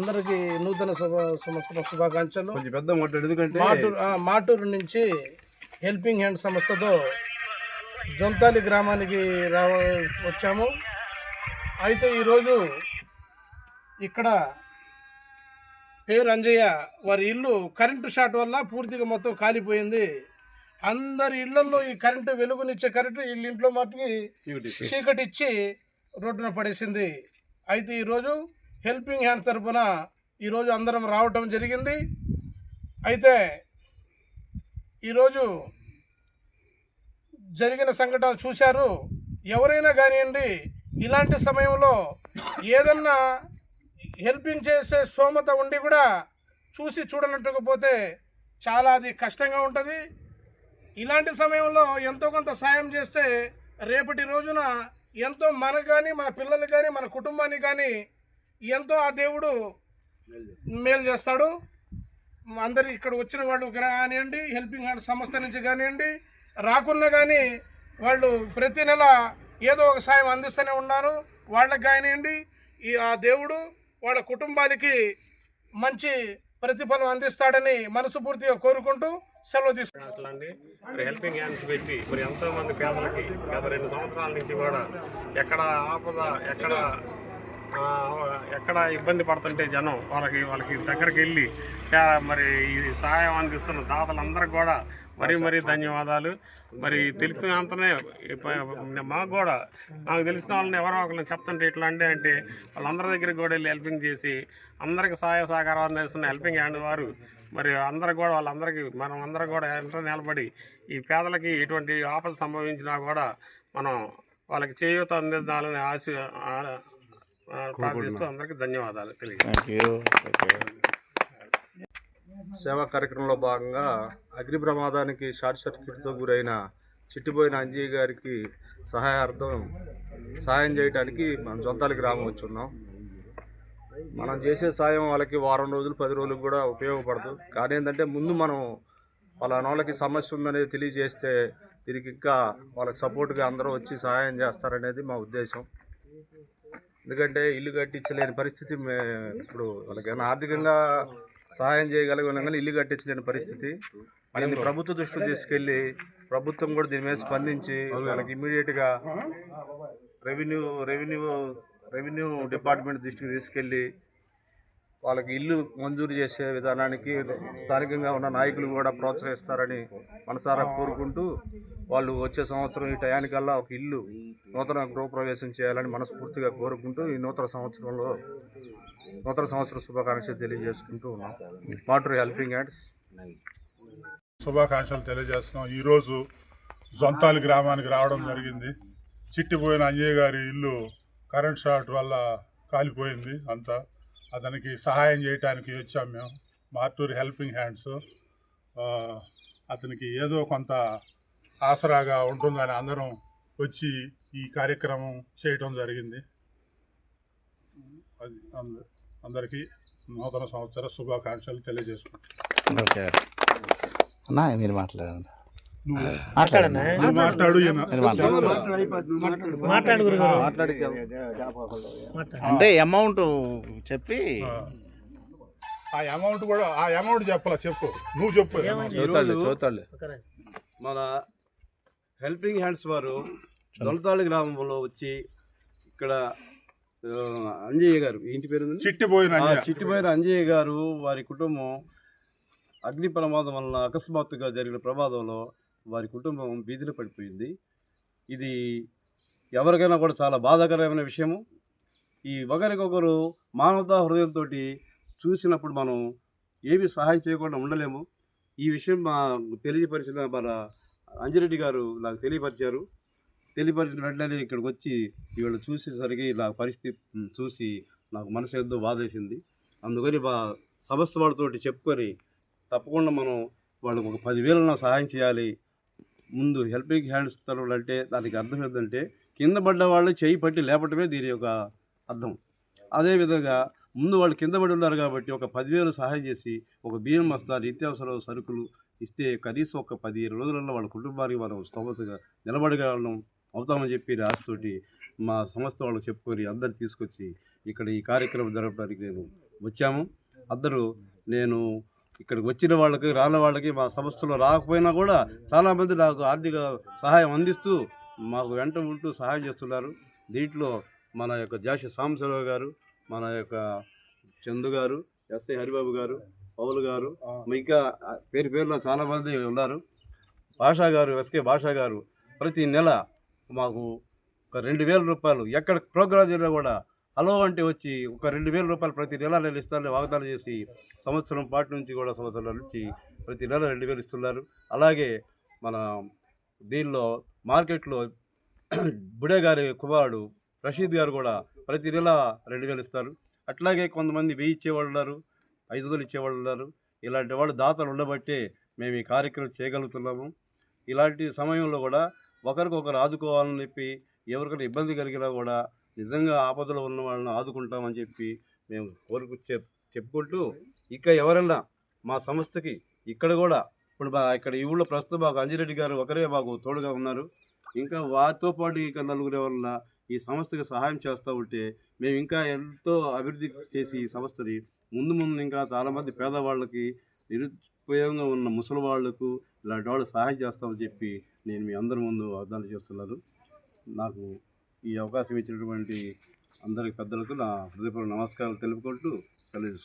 అందరికి నూతన శుభ సంవత్సరం శుభాకాంక్షలు. పెద్ద ఎందుకంటే మాటూరు మాటూరు నుంచి హెల్పింగ్ హ్యాండ్ సంస్థతో జొంతాలి గ్రామానికి రావ వచ్చాము. అయితే ఈరోజు ఇక్కడ పేరు అంజయ్య వారి ఇల్లు కరెంటు షాట్ వల్ల పూర్తిగా మొత్తం కాలిపోయింది. అందరి ఇళ్ళలో ఈ కరెంటు వెలుగునిచ్చే కరెంటు వీళ్ళ ఇంట్లో మట్టుకి చీకటి ఇచ్చి రోడ్డున పడేసింది. అయితే ఈరోజు హెల్పింగ్ హ్యాండ్ తరపున ఈరోజు అందరం రావటం జరిగింది. అయితే ఈరోజు జరిగిన సంఘటన చూశారు. ఎవరైనా కానివ్వండి ఇలాంటి సమయంలో ఏదన్నా హెల్పింగ్ చేసే సోమత ఉండి కూడా చూసి చూడనట్టుకపోతే చాలా అది కష్టంగా ఉంటుంది. ఇలాంటి సమయంలో ఎంతో కొంత సాయం చేస్తే రేపటి రోజున ఎంతో మనకు కానీ మన పిల్లలు కానీ మన కుటుంబానికి కానీ ఎంతో ఆ దేవుడు మేలు చేస్తాడు. అందరు ఇక్కడ వచ్చిన వాళ్ళు కానివ్వండి హెల్పింగ్ హ్యాండ్ సంస్థ నుంచి కానివ్వండి రాకున్నా కానీ వాళ్ళు ప్రతి నెల ఏదో ఒక సాయం అందిస్తూనే ఉన్నారు. వాళ్ళకి కానివ్వండి ఈ ఆ దేవుడు వాళ్ళ కుటుంబానికి మంచి ప్రతిఫలం అందిస్తాడని మనసుపూర్తిగా కోరుకుంటూ సెలవు తీసుకుంటాండి మరి హెల్పింగ్ హ్యాండ్స్ పెట్టి మరి ఎంతో మంది పేదలకి గత రెండు సంవత్సరాల నుంచి కూడా ఎక్కడ ఆపద ఎక్కడ ఎక్కడ ఇబ్బంది పడుతుంటే జనం వాళ్ళకి వాళ్ళకి దగ్గరికి వెళ్ళి మరి ఈ సహాయం అందిస్తున్న దాతలందరికీ కూడా మరీ మరీ ధన్యవాదాలు. మరి తెలిసినంతనే మాకు కూడా నాకు తెలిసిన వాళ్ళని ఎవరో ఒకరిని చెప్తుంటే ఇట్లా అంటే అంటే వాళ్ళందరి దగ్గరికి కూడా వెళ్ళి హెల్పింగ్ చేసి అందరికి సహాయ సహకారాలు అందిస్తున్న హెల్పింగ్ హ్యాండ్ వారు. మరి అందరు కూడా వాళ్ళందరికీ మనం అందరం కూడా ఎంతో నిలబడి ఈ పేదలకి ఎటువంటి ఆపద సంభవించినా కూడా మనం వాళ్ళకి చేయూత అందించాలని ఆశ ప్రార్థిస్తూ అందరికీ ధన్యవాదాలు తెలియజేస్తాను. సేవా కార్యక్రమంలో భాగంగా అగ్ని ప్రమాదానికి షార్ట్ సర్క్యూట్తో గురైన చిట్టిపోయిన అంజయ్య గారికి సహాయార్థం సహాయం చేయడానికి మనం జొంతాలి గ్రామం వచ్చి ఉన్నాం మనం చేసే సాయం వాళ్ళకి వారం రోజులు పది రోజులకు కూడా ఉపయోగపడదు. కానీ ఏంటంటే ముందు మనం వాళ్ళ వాళ్ళకి సమస్య ఉందనేది తెలియజేస్తే దీనికి ఇంకా వాళ్ళకి సపోర్ట్గా అందరూ వచ్చి సహాయం చేస్తారనేది మా ఉద్దేశం. ఎందుకంటే ఇల్లు కట్టించలేని పరిస్థితి ఇప్పుడు వాళ్ళకైనా ఆర్థికంగా సహాయం చేయగలిగిన కానీ ఇల్లు కట్టించలేని పరిస్థితి. దీన్ని ప్రభుత్వ దృష్టికి తీసుకెళ్ళి ప్రభుత్వం కూడా దీని మీద స్పందించి వాళ్ళకి ఇమీడియట్గా రెవెన్యూ రెవెన్యూ రెవెన్యూ డిపార్ట్మెంట్ దృష్టికి తీసుకెళ్ళి వాళ్ళకి ఇల్లు మంజూరు చేసే విధానానికి స్థానికంగా ఉన్న నాయకులు కూడా ప్రోత్సహిస్తారని మనసారా కోరుకుంటూ వాళ్ళు వచ్చే సంవత్సరం ఈ టయానికల్లా ఒక ఇల్లు నూతన గృహప్రవేశం చేయాలని మనస్ఫూర్తిగా కోరుకుంటూ ఈ నూతన సంవత్సరంలో నూతన సంవత్సర శుభాకాంక్షలు తెలియజేసుకుంటూ ఉన్నాం. వాటర్ హెల్పింగ్ హ్యాండ్స్ శుభాకాంక్షలు తెలియజేస్తున్నాం. ఈరోజు జొంతాలి గ్రామానికి రావడం జరిగింది. చిట్టిపోయిన అంజయ్య గారి ఇల్లు కరెంట్ షార్ట్ వల్ల కాలిపోయింది అంతా. అతనికి సహాయం చేయడానికి వచ్చాం మేము. Marturi helping hands. ఆ, అతనికి ఏదో కొంత ఆసరాగా ఉంటుందని అందరం వచ్చి ఈ కార్యక్రమం చేయటం జరిగింది. అది అంద- అందరికీ నూతన సంవత్సర శుభాకాంక్షలు తెలియజేసుకుంటాం అన్నా మీరు మాట్లాడండి. అంటే అమౌంట్ చెప్పి ఆ. అమౌంట్ కూడా ఆ అమౌంట్ చెప్పాలా? చెప్పు. నువ్వు చెప్పు. చూతాళ్ళు మన హెల్పింగ్ హ్యాండ్స్ వారు దొంతాళి గ్రామంలో వచ్చి ఇక్కడ అంజయ్య గారు ఇంటి పేరు? చిట్టిపోయిన. చిట్టిపోయిన అంజయ్య గారు వారి కుటుంబం అగ్ని ప్రమాదం వలన అకస్మాత్తుగా జరిగిన ప్రమాదంలో వారి కుటుంబం బీదిలో పడిపోయింది. ఇది ఎవరికైనా కూడా చాలా బాధాకరమైన విషయము. ఈ ఒకరికొకరు మానవతా హృదయంతో చూసినప్పుడు మనం ఏమీ సహాయం చేయకుండా ఉండలేము. ఈ విషయం మా తెలియపరిచిన మన అంజిరెడ్డి గారు నాకు తెలియపరిచారు. తెలియపరిచిన వెంటనే ఇక్కడికి వచ్చి వీళ్ళు చూసేసరికి నా పరిస్థితి చూసి నాకు మనసు ఎంతో బాధేసింది. అందుకని మా సంస్థ వాళ్ళతో చెప్పుకొని తప్పకుండా మనం వాళ్ళకు ఒక పదివేలన్నా సహాయం చేయాలి. ముందు హెల్పింగ్ హ్యాండ్స్ తెలవాలంటే అంటే దానికి అర్థం ఏంటంటే కింద పడ్డ వాళ్ళు చేయి పట్టి లేపటమే దీని యొక్క అర్థం. అదేవిధంగా ముందు వాళ్ళు కింద పడి ఉన్నారు కాబట్టి ఒక పదివేలు సహాయం చేసి ఒక బియ్యం వస్తా నిత్యావసర సరుకులు ఇస్తే కనీసం ఒక పది రోజులలో వాళ్ళ కుటుంబానికి మనం స్తోమతగా నిలబడగలం అవుతామని చెప్పి ఆశతోటి మా సంస్థ వాళ్ళు చెప్పుకొని అందరు తీసుకొచ్చి ఇక్కడ ఈ కార్యక్రమం జరపడానికి నేను వచ్చాము. అందరూ నేను ఇక్కడికి వచ్చిన వాళ్ళకి రాని వాళ్ళకి మా సంస్థలో రాకపోయినా కూడా చాలామంది నాకు ఆర్థిక సహాయం అందిస్తూ మాకు వెంట ఉంటూ సహాయం చేస్తున్నారు. దీంట్లో మన యొక్క జాషి సాంబశివరావు గారు మన యొక్క చందు గారు ఎస్ఐ హరిబాబు గారు పౌలు గారు ఇంకా పేరు పేరులో చాలామంది ఉన్నారు. భాషా గారు ఎస్కే భాషా గారు ప్రతి నెల మాకు ఒక రెండు వేల రూపాయలు ఎక్కడ ప్రోగ్రాం జరిగినా కూడా హలో అంటే వచ్చి ఒక రెండు వేల రూపాయలు ప్రతి నెల నేను ఇస్తానని వాగ్దానం చేసి సంవత్సరం పాటు నుంచి కూడా సంవత్సరాల నుంచి ప్రతి నెల రెండు వేలు ఇస్తున్నారు. అలాగే మన దీనిలో మార్కెట్లో బుడే గారి కుమారుడు రషీద్ గారు కూడా ప్రతి నెల రెండు వేలు ఇస్తారు. అట్లాగే కొంతమంది వెయ్యి ఇచ్చేవాళ్ళు ఉన్నారు ఐదు వందలు ఇచ్చేవాళ్ళు ఉన్నారు. ఇలాంటి వాళ్ళు దాతలు ఉండబట్టే మేము ఈ కార్యక్రమం చేయగలుగుతున్నాము. ఇలాంటి సమయంలో కూడా ఒకరికొకరు ఆదుకోవాలని చెప్పి ఎవరికైనా ఇబ్బంది కలిగినా కూడా నిజంగా ఆపదలో ఉన్న వాళ్ళని ఆదుకుంటామని చెప్పి మేము కోరుకు చెప్ చెప్పుకుంటూ ఇక ఎవరైనా మా సంస్థకి ఇక్కడ కూడా ఇప్పుడు బా ఇక్కడ ఈ ఊళ్ళో ప్రస్తుతం మాకు అంజిరెడ్డి గారు ఒకరే మాకు తోడుగా ఉన్నారు. ఇంకా వారితో పాటు ఇక నలుగురి వల్ల ఈ సంస్థకి సహాయం చేస్తూ ఉంటే మేము ఇంకా ఎంతో అభివృద్ధి చేసి ఈ సంస్థని ముందు ముందు ఇంకా చాలామంది పేదవాళ్ళకి నిరుపయోగంగా ఉన్న ముసలి వాళ్ళకు ఇలాంటి వాళ్ళు సహాయం చేస్తామని చెప్పి నేను మీ అందరి ముందు వాగ్దానం చేస్తున్నాను. నాకు ఈ అవకాశం ఇచ్చినటువంటి అందరి పెద్దలకు నా హృదయపూర్వ నమస్కారాలు తెలుపుకుంటూ సెలవు